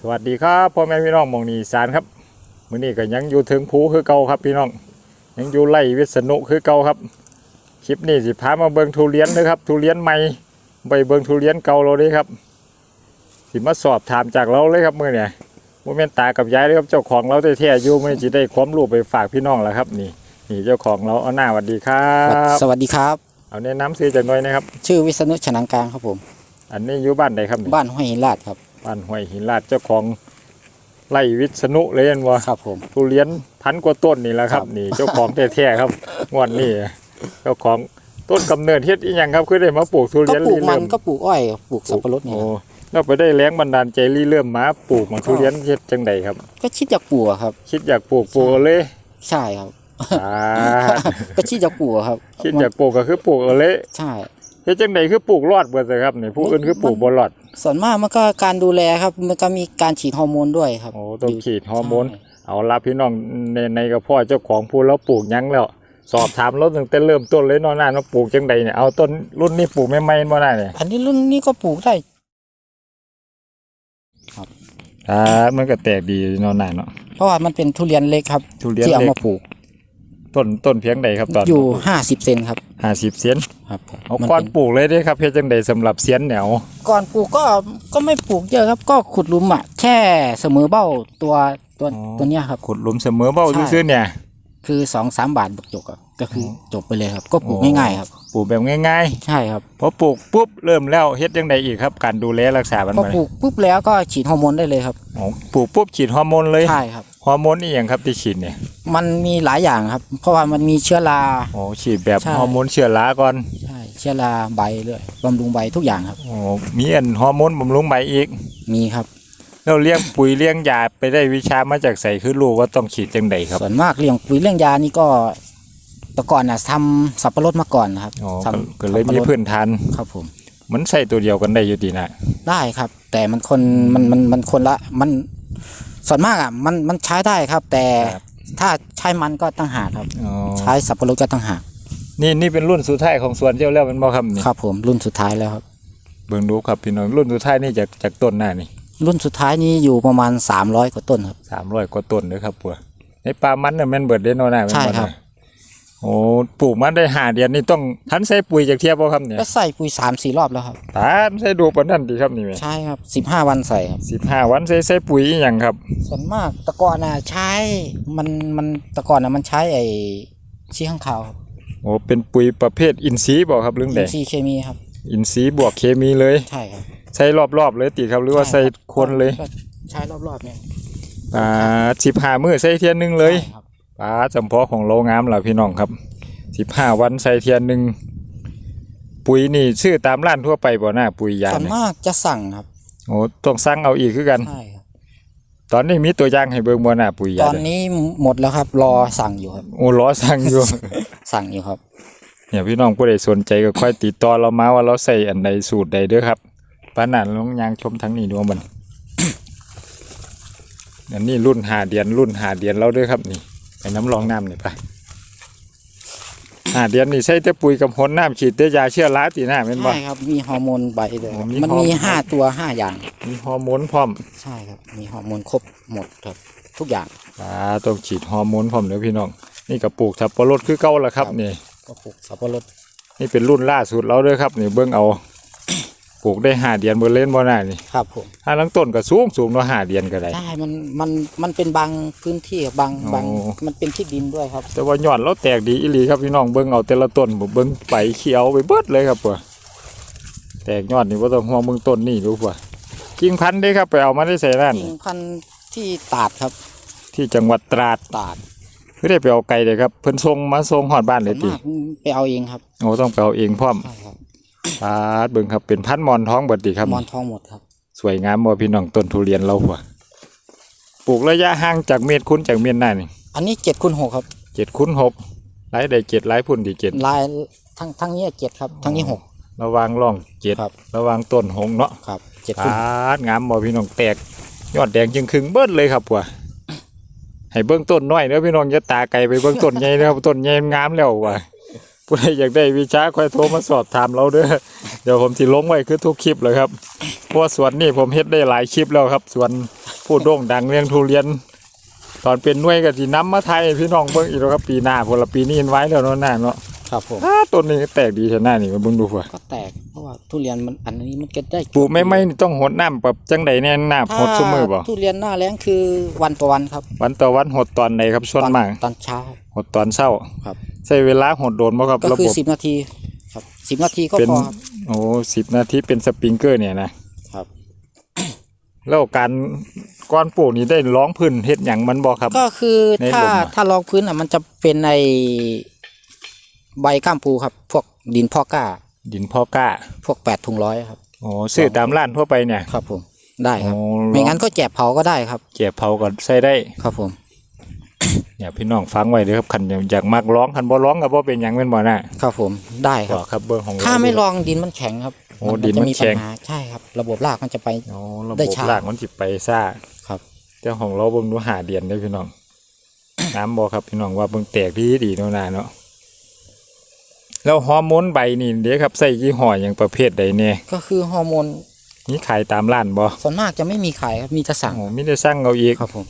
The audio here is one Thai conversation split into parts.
สวัสดีครับพ่อแม่พี่น้องหมองนีอีสานครับมื้อนี้ก็ยังอยู่ถึงภูคือเก่าครับพี่น้อง ยังอยู่ไร่วิษณุคือเก่าครับคลิปนี้สิพามาเบิ่งทุเรียนนะครับ ทุเรียนใหม่ไปเบิ่งทุเรียนเก่าเราเลยครับ สิมาสอบถามจากเราเลยครับมื้อเนี่ยบ่แม่นตากับยายเลยครับเจ้าของเราแท้ๆอยู่มื้อนี้สิได้ความรู้ไปฝากพี่น้องแล้วครับ นี่นี่เจ้าของเราเอาหน้าสวัสดีครับสวัสดีครับ เอาแนะนำซื้อจากหน่อยนะครับ ชื่อวิษณุฉนังกลางครับผม อันนี้อยู่บ้านใดครับนี่บ้านห้วยหินลาดครับ บ้านห้วยหินลาดเจ้าของไร่วิษณุเลยเห็นบ่ครับผมทุเรียนพันกว่าต้นนี่แหละครับครับนี่เจ้าของแท้ๆครับงวดนี้เจ้าของต้นกำเนิดเฮ็ดอีหยังครับคือได้มาปลูกทุก็เรียนปลูรีกมัเริ่นมก็ปลูกอ้อยปลูกสับปะรดนี่โอ้ครับเราไปได้แรงบันดาลใจรีเริ่มมาปลูกมาทุเรียนเฮ็ดจังใดครับ ก็คิดอยากปลูกอะครับ คิดอยากปลูกปลูกเอาเลย ใช่ครับอ่าก็คิดอยากปลูกอะครับคิดอยากปลูกก็คือปลูกเอาเลยใช่เฮ็ดจังใดคือปลูกรอดเบิดเลยครับนี่ผู้อื่นคือปลูกบ่รอด ส่วนมากมันก็การดูแลครับ มันก็มีการฉีดฮอร์โมนด้วยครับโอ้ต้องฉีดฮอร์โมนใช่เอาละพี่น้องในในกระเพาะเจ้าของผู้แล้วปลูกหยังแล้ว สอบถามเราตั้งแต่เริ่มต้นเลยเนอนหน้าเราปลูกจังใดเนี่ยเอาต้นรุ่นนี้ปลูกไม่ไม่ๆบ่ได้เนี่ยอันนี้รุ่นนี้ก็ปลูกได้อ่ามันก็แตกดีเนอนหน้าเนาะเพราะว่ามันเป็นทุเรียนเล็กครับทุเรียนที่เอาเล็กมาปลูก ต้นต้นเพียงใดครับตอนอยู่ห้าสิบเซนครับห้าสิบเซน ครับผมเอามันก้อนเป็นปลูกเลยเด้ครับเพียงจังใดสำหรับเสียนแนวก่อนปลูกก็ก็ไม่ปลูกเยอะครับ ก็ขุดหลุมอะแค่เสมอเบ้าตัวตัวตัวเนี้ยครับ ขุดหลุมเสมอเบ้าใช่ซื่อๆเนี่ย คือสองสามบาทบกจกอะ ก็คือจบไปเลยครับ ก็ปลูกง่ายๆครับปลูกแบบง่ายใช่ครับๆพอปลูกปุ๊บเริ่มแล้วเฮ็ดจังใดอีกครับ การดูแลรักษามันพอไปปลูกปุ๊บแล้วก็ฉีดฮอร์โมนได้เลยครับอ๋อปลูกปุ๊บฉีดฮอร์โมนเลยใช่ครับ ฮอร์โมนนี่อย่างครับที่ฉีดเนี่ยมันมีหลายอย่างครับ เพราะว่ามันมีเชื้อราโอ้ฉีดแบบใช่ ฮอร์โมนเชื้อราก่อนใช่เชื้อราใบเลยบำรุงใบทุกอย่างครับโอ้มีอันฮอร์โมนบำรุงใบอีก มีครับแล้วเลี้ยงปุ๋ยเลี้ยงยาไปได้วิชามาจากใส่คือรู้ว่าต้องฉีดจังใดครับส่วนมากเรื่องปุ๋ยเรื่องยานี่ก็ แต่ก่อนนะทำสับปะรดมาก่อนนะครับอ๋อทำก็เลยสับมีปะรดพื้นฐาน ครับผม มันใส่ตัวเดียวกันได้อยู่ดีนะได้ครับ แต่มันคนมันมันมันคนละมันส่วนมากอะมันมันใช้ได้ครับ แต่ถ้าใช้มันก็ตั้งหากครับ อ๋อใช้สับปะรดก็ตั้งหากนี่นี่เป็นรุ่นสุดท้ายของสวนเจ้าแล้วแมันบ่ครับนี่ครับผมรุ่นสุดท้ายแล้วครับ เบิ่งดูครับพี่น้องรุ่นสุดท้ายนี่จากจากต้นหน้านี่รุ่นสุดท้ายนี้อยู่ประมาณ 300 กว่าต้นครับสามร้อยกว่าต้นเลยครับปัวในปลามันน่ะแม่นเบิดเด้เนาะหน้าแม่นใช่บ่ครับ น่ะ โอ้ปลูกมันได้ห้าเดือนนี่ต้องทันใส่ปุ๋ยจากเทียบบ่ครับเนี่ยก็ใส่ปุ๋ย3 4รอบแล้วครับตามใส่ดูปานนั้นดีครับนี่แม่ใช่ครับ15วันใส่ครับสิบห้าวันใส่ใส่ปุ๋ยอีหยังครับ ส่วนมากแตะก่อนน่ะใช้มันมันแตะก่อนน่ะมันใช้ไอ้ชี้ข้างขาวครับโอ้เป็นปุ๋ยประเภทอินทรีย์บ่ครับเรื่องอิใดนทรีย์เคมีครับ อินทรีย์บวกเคมีเลย ใช่ครับใส่รอบๆเลยติครับหรือว่าใส่ช่รับคนเลยก็ใช้รอบๆเนี่ยอ่าสิบห้ามื้อใส่เทียนหนึงเลย ใช่ครับ ปลาจำเพาะของโรงงามล่ะพี่น้องครับสิบห้าวันใส่เทียนหนึ่งปุ๋ยนี่ชื่อตามร้านทั่วไปบ่หน้าปุ๋ยยาส่วนเนี่ยมากจะสั่งครับโอ้ต้องสั่งเอาอีกคือกัน ใช่ครับตอนนี้มีตัวอย่างให้เบิ่งบ่หน้าปุ๋ยตยาอนเนี่ยนี้หมดแล้วครับ รอสั่งอยู่ครับ โอ้รอสั่งอยู่ สั่งอยู่ครับ เนี่ยพี่น้องผู้ใดสนใจก็ค่อยติดต่อเรามาว่าเราใส่อันใดสูตรใดเด้อครับปานนั้นลองยางชมทั้งนี้ดูมัน อันนี้รุ่นหาเดือนรุ่นหาเดือนเราเด้อครับนี่ ไปน้ำรองน้ำนี่ไปหาเดือนนี่ใส่แต่ปุ๋ยกับหนน้ำฉีดแต่ยาเชื้อราตีหน้าแม่นบ่ ใช่ครับ มีฮอร์โมนใบเลยอ๋อมีมันฮอร์มีโมน ห้าตัวห้าอย่าง มีฮอร์โมนพร้อมใช่ครับ มีฮอร์โมนครบหมดครับ ทุกอย่าง อ่าต้องฉีดฮอร์โมนพร้อมเด้อพี่น้อง นี่ก็ปลูกทับปะรดคือเก่าละครับครับ นี่ ก็ปลูกสับปะรดนี่เป็นรุ่นล่าสุดเราเด้อครับนี่เบิ่งเอา ปลูกได้ห้าเดือนบ่เล่นบ่น่านี่ครับผมถ้าลังต้นก็สูงสูงเนาะห้าเดือนก็ได้ใช่มันมันมันเป็นบางพื้นที่ครับบางบางโอ้มันเป็นที่ดินด้วยครับ แต่ว่ายอดเราแตกดีอีหลีครับพี่น้องเบิ่งเอาแต่ละต้นบ่เบิ่งไปเขียวไปเบิดเลยครับปัวแตกยอดนี่บ่ต้องห่วงเบิ่งต้นนี่ดูปัวกิ่งพันธุ์เด้ครับไปเอามาได้ใส่นั่นกิ่งพันธุ์ที่ตาดครับ ที่จังหวัดตราดตาดคือได้ไปเอาไก่เลยครับเพิ่นส่งมาส่งฮอดบ้านเลส่วยนติมากไปเอาเองครับโอ้ต้องไปเอาเองพร้อม ใช่ครับปาดเบิ่งครับเป็นพันธุ์หมอนท้องเบิดดีครับ มอนทองหมดครับ สวยงามบ่พี่น้องต้นทุเรียนเราหัวปลูกระยะห่างจากเมตรคุณจากเมตรหน้านี่อันนี้เจ็ดคูณหกครับเจ็ดคูณหกหลายได้เจ็ดหลายพุ่นดีเจ็ดลายทั้งทั้งนี้เจ็ดครับทั้งนี้หก ระวังร่องเจ็ดครับ ระวังต้นหงเนาะครับเจ็ดปคูณาดงามบ่พี่น้องแตก ยอดแดงจึงครึ่งเบิดเลยครับหัวให้เบื้องต้นน้อยเด้อพี่น้องอย่าตาไกลไปเบื้องต้นใหญ่นะครับต้นใหญ่งามแล้วว่ะ ผู้ใดอยากได้วิชาค่อยโทรมาสอบถามเราเด้อเดี๋ยวผมสิลงไว้คือทุกคลิปเลยครับเพราะว่าสวนนี่ผมเฮ็ดได้หลายคลิปแล้วครับสวนผู้โด่งดังเรื่องทุเรียน ตอนเป็นหน่วยก็สินำมาไทยให้พี่น้องเบิ่งอีกแล้วครับปีหน้าคนละปีนี้เห็นไว้แล้วเนาะหน้าเนาะครับผมอ้าต้นนี้ก็แตกดีแท้หน้านี่มาเบิ่งดูเผื่อก็แตกเพราะว่าทุเรียนมันอันนี้มันก็ได้ปลูกไม่ไม่นี่ต้องหดน้ำแบบจังใดแน่น้ำหดซุมื้อบ่ถ้าทุเรียนหน้าแล้งคือวันต่อวันครับ วันต่อวันหดตอนไหนครับส่วนตอนมากตอนเช้าหดตอนเช้าครับ ใช้เวลาหดโดนบ่ครับก็ระคือบบสิบนาทีครับสิบนาทีก็เป็นพอครับ โอ้สิบนาทีเป็นสปริงเกอร์เนี่ยนะครับ แล้วการก้อนปลูกนี่ได้ร้องพื้นเฮ็ดหยังมันบ่ครับ ก็คือในถ้าหลุมอะ ถ้ารองพื้นอะมันจะเป็นในใบก้ามปูครับ พวกดินพอกก้า ดินพอกล้าพวกแปดถุงร้อยครับ โอ้ซื้อตามร้านทั่วไปเนี่ย ครับผมได้ครับ โอ้ ไม่งั้นก็แจกเผาก็ได้ครับเก็บเผาก็ใส่ได้ ครับผม เนี่ยพี่น้องฟังไว้เด้อครับคันอยากมักร้องคันบ่ร้องก็บ่เป็นหยังแม่นบ่น่ะครับผมได้คก็รับ ครับเบอร์ของเราถ้าไม่ลองดินมันแข็งครับโอ้ดินมันจะมีแข็ปัญงหาใช่ครับ ระบบรากมันจะไปโอ้ระได้บบช้ารากมันสิไปซ่าครับเจ้าของเราเบิ่งดูหาเดียนเด้อพี่น้อง น้ำบ่ครับพี่น้องว่าเบิ่งแตกดีดีเนาะน่ะเนาะแล้วฮอร์โมนใบนี่เด้ครับใส่ยี่ห้อหยังประเภทใดแน่ก็คือฮอร์โมนนี่ขายตามร้านบ่ส่วนมากจะไม่มีขายครับมีจะสั่งโอ้มีแต่สั่งเอาอีกครับผม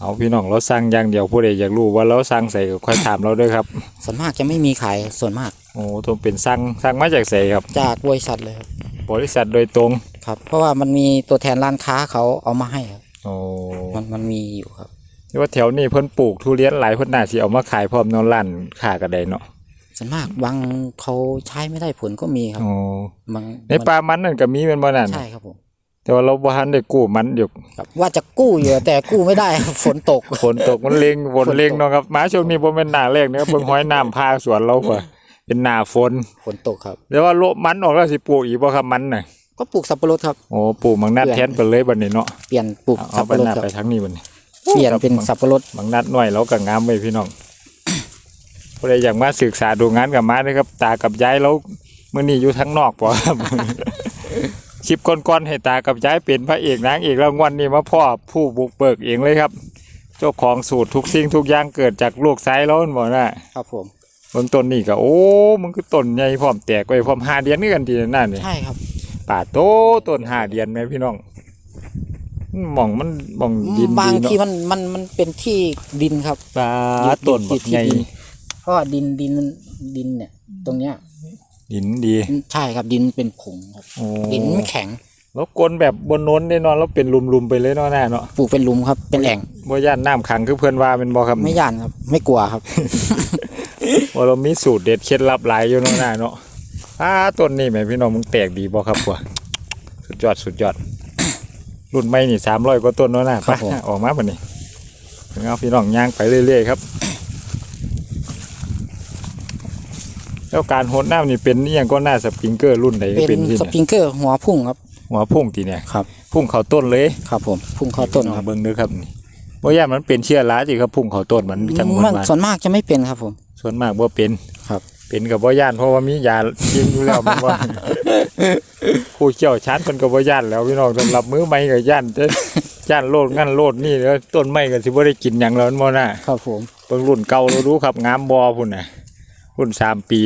เอาพี่น้องเราสั่งอย่างเดียวผู้ใดอยากรู้ว่าเราสั่งใส่ก็ค่อยถามเราด้วยครับ ส่วนมากจะไม่มีขายส่วนมาก โอ้ต้องเป็นสั่งสั่งมาจากใส่ครับ จากบริษัทเลยครับบริษัทโดยตรงครับ เพราะว่ามันมีตัวแทนร้านค้าเขาเอามาให้ครับโอ้มันมันมีอยู่ครับที่ว่าแถวนี้เพิ่นปลูกทุเรียนหลายเพิ่นน่าสิเอามาขายพร้อมเนอนร้านค้าก็ได้เนาะส่วนมากบางเขาใช้ไม่ได้ผลก็มีครับโอ้บางในปลามันนั่นก็มีแม่นบ่นั่นใช่ครับผม แต่ว่าเราบ่ทันได้กู้มันอยู่ครับว่าจะกู้อยู่แต่กู้ไม่ได้ครับฝนตก ฝนตกมันเล็งฝนเล็งเนาะครับมาช่วงนี้บ่แม่นหน้าแรกนะครับเพิ่งห้อยน้ำพาสวนเราพุ่นเป็นหน้าฝนฝนตกครับแต่ว่าโลมันออกแล้วสิปลูกอีกบ่ครับมันน่ะก็ปลูกสับปะรดครับโอ้ปลูกมังนัดแทนไปเลยบัดนี้เนาะเปลี่ยนปลูกเอาสับไปปะรดหน้าครับไปทางนี้บัดนี้เปลี่ยนเป็นสับปะรดบางนัดหน่อยเราก็งามไว้พี่น้องผู้ใดอยากมาศึกษาดูงานกับมาเลยครับ ตากับยายเราเมื่อนี้อยู่ทั้งนอกปอครับ คลิปก่อนๆให้ตากับยายเป็นพระเอกนางเอกรางวัลนี่มาพ่อผู้บุกเบิกเองเลยครับ เจ้าของสูตรทุกสิ่งทุกอย่างเกิดจากลูกไซแล้วมันบอกนะครับผมเบื้องต้นนี่ก็โอ้มันคือต้นใหญ่พร้อมแตกไว้พร้อมหาเดือนนี่กันทีนั่นนี่ใช่ครับป่าโตต้นหาเดือนแม่พี่น้องหมองมันหมองดินบางดีเนาะทีมันมันมันเป็นที่ดินครับปลาต้นแบบใหญ่ที่ดินเพราะว่าดินดินมันดินเนี่ย ตรงเนี้ย หินดี ใช่ครับดินเป็นผงครับโอ้ ดินไม่แข็งแล้วกลนแบบบนโน้นแน่นอนแล้วเป็นลุมๆไปเลยเนาะหน้าเนาะปลูกเป็นหลุมครับ เป็นแอ่งบ่ย่านน้ำขังคือเพื่อนว่าเป็นบ่ครับไม่ย่านครับ ไม่กลัวครับว่าเรามีสูตรเด็ดเคล็ดลับหลายอยู่เนาะหน้าเนาะอ้าต้นนี้แหม่พี่น้องมึงแตกดีบ่ครับกว่าสุดยอดสุดยอด รุ่นใหม่นี่300กว่าต้นเนาะหน้าครัไปบผม ออกมาบัดนี้เอาพี่น้องย่างไปเรื่อยๆครับ แล้วการโหดน้ำนี่เป็นอหยังก็น่าสปริงเกอร์รุ่นใดเป็เป็นนที่สเนี่ยปริงเกอร์หัวพุ่งครับ หัวพุ่งตีเนี่ยครับ พุ่งเข้าต้นเลยครับผมพุ่งเข้าต้นครับเบิ่งเด้อครับนี่บ่ย่านมันเป็นเชื้อราสิครับพุ่งเข้าต้นมันจังหมัวะนว่าส่วนมากจะไม่เป็นครับผม ส่วนมากบ่เป็นครับ เป็นกับบ่ย่านเพราะว่ามียากินอยู่แล้วมันว่า ผู้เชี่ยวชาญเพิ่นก็บ่ย่านแล้วพี่น้องสำหรับมือใหม่ก็ย่านแต่ย่านโลดงั้นโลดนี่แล้วต้นไม้ก็สิบ่ได้กินหยังแล้วมันบ่น่ะครับผม เบิ่งรุ่นเก่าเราดูครับงามบ่พุ่นน่ะ รุ่นสามปี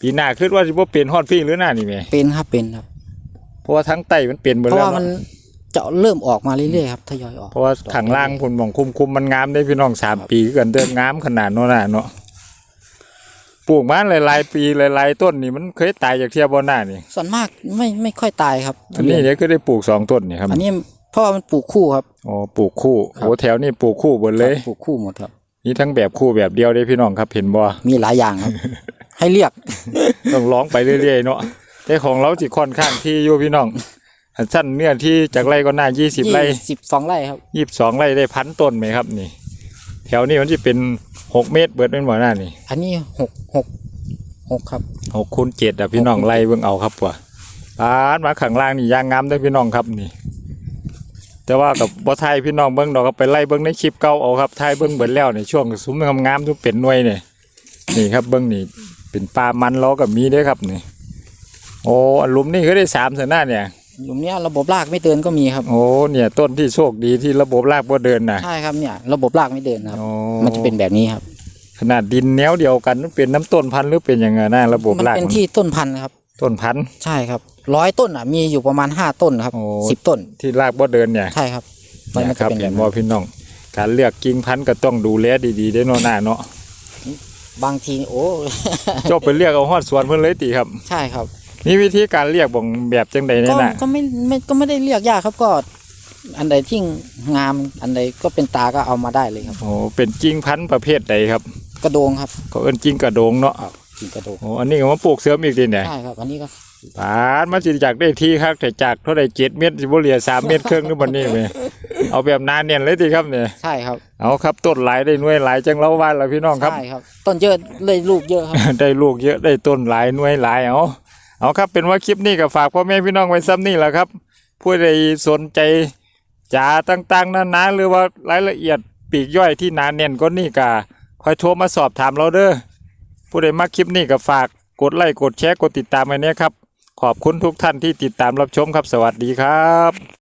ปีหน้าคิดว่าสิบ่เป็นฮอดพี่หรือหน้านี่แหมเป็นครับเป็นครับ เพราะว่าทั้งไตมันเป็นหมดเพราะแล้วว่ามันเนาะจะเริ่มออกมาเรื่อยๆครับทยอยออกเพราะว่าข้างล่างพุ่นหม่องคุมๆมันงามได้พี่น้องสามปีคือกันเด้องามขนาดโน้นน่ะเนาะปลูกมาหลายๆปีหลายๆต้นนี่มันเคยตายจากเทียบ่หน้านี่ส่วนมากไม่ไม่ค่อยตายครับอันนี้เนี่ยก็ได้ปลูกสองต้นนี่ครับอันนี้เพราะว่ามันปลูกคู่ครับ อ๋อปลูกคู่ครับ โอ้แถวนี้ปลูกคู่หมดเลยปลูกคู่หมดครับ มีทั้งแบบคู่แบบเดียวได้พี่น้องครับเห็นบ่มีหลายอย่างครับ ให้เรียกต้องร้องไปเรื่อยๆเนาะแต่ของเราสิค่อนข้างที่อยู่พี่น้องอันสั้นเนื้อที่จากไร่ก็น่ายี่สิบไร่สิบสองไร่ครับยี่สิบสองไร่ได้พันต้นไหมครับ นี่ แถวนี้มันจะเป็นหกเมตรเบิดเป็นบ่หน้านี่ อันนี้หกหกหกครับหกคูณเจ็ดอะพี่น้องไล่เบิ่งเอาครับว่ะปานมาข้างล่างนี่ยางงามได้อพี่น้องครับนี่ แต่ว่ากับบ่ไทยพี่น้องเบิ่งดอกก็ไปไล่เบิ่งในคลิปเก่าเอาครับไทยเบิ่งเบิดแล้วในช่วงซุ้มงามๆทุกเป็นหน่วยนี่นี่ครับเบิ่งนี่เป็นปลามันล้อกับมีเด้อครับนี่โอ้อันหลุมนี่ก็ได้สามเสนหน้าเนี่ยหลุมเนี้ยระบบรากไม่เดินก็มีครับ โอ้เนี่ยต้นที่โชคดีที่ระบบรากบ่เดินน่ะใช่ครับเนี่ยระบบรากไม่เดินนะครับโอ้มันจะเป็นแบบนี้ครับ ขนาดดินแนวเดียวกันมันเป็นน้ำต้นพันธุ์หรือเป็นยังไงนะระบบมันรากเป็นที่ต้นพันธุ์ครับ ต้นพันธุ์ ใช่ครับร้อยต้นอะมีอยู่ประมาณห้าต้นครับโอ้ สิบต้น ที่รากบ่เดินเนี่ยใช่ครับใบมันคจะรับเป็นแบเห็บนนั้ว่านพี่น้อง การเลือกกิ่งพันธุ์ก็ต้องดูแลดีๆได้เนาะหน้าเนาะ บางทีโอ้จบไปเรียกเอาฮอดสวนเพิ่นเลยติครับ ใช่ครับ มีวิธีการเรียกบ่งแบบจังใดก็เนี่ยน่ะก็ไม่ไม่ก็ไม่ได้เรียกยากครับก็ อันใดที่งามอันใดก็เป็นตาก็เอามาได้เลยครับ โอ้เป็นกิ่งพันธุ์ประเภทใดครับ กระโดงครับ ก็เอิ้นกิ่งกระโดงเนาะ กินกระโดงโอ้อันนี้ก็มาปลูกเสริมอีกดิเนี่ยใช่ครับอันนี้ก็ปานมันสิจากได้ที่ครับแต่จากเท่าใด7เมตรสิบ่เหลือ3เมตรครึ่งหรือบ่นี่แม่เอาแบบหนาแน่นเลยติครับเนี่ยใช่ครับเอาครับต้นหลายได้หน่วยหลายจังเล่าว่าล่ะพี่น้องครับใช่ครับต้นเยอะเลยลูกเยอะครับได้ลูกเยอะได้ต้นหลายหน่วยหลายเอาเอาครับเป็นว่าคลิปนี้ก็ฝากพ่อแม่พี่น้องไว้ซ้ำนี่แหละครับผู้ใดสนใจจ๋าต่างๆนานาหรือว่ารายละเอียดปลีกย่อยที่หนาแน่นก็นี่ก็คอยโทรมาสอบถามเราเด้อ ผู้ใดมักคลิปนี้ก็ฝากกดไลค์กดแชร์กดติดตามไว้เนี่ยครับ ขอบคุณทุกท่านที่ติดตามรับชมครับ สวัสดีครับ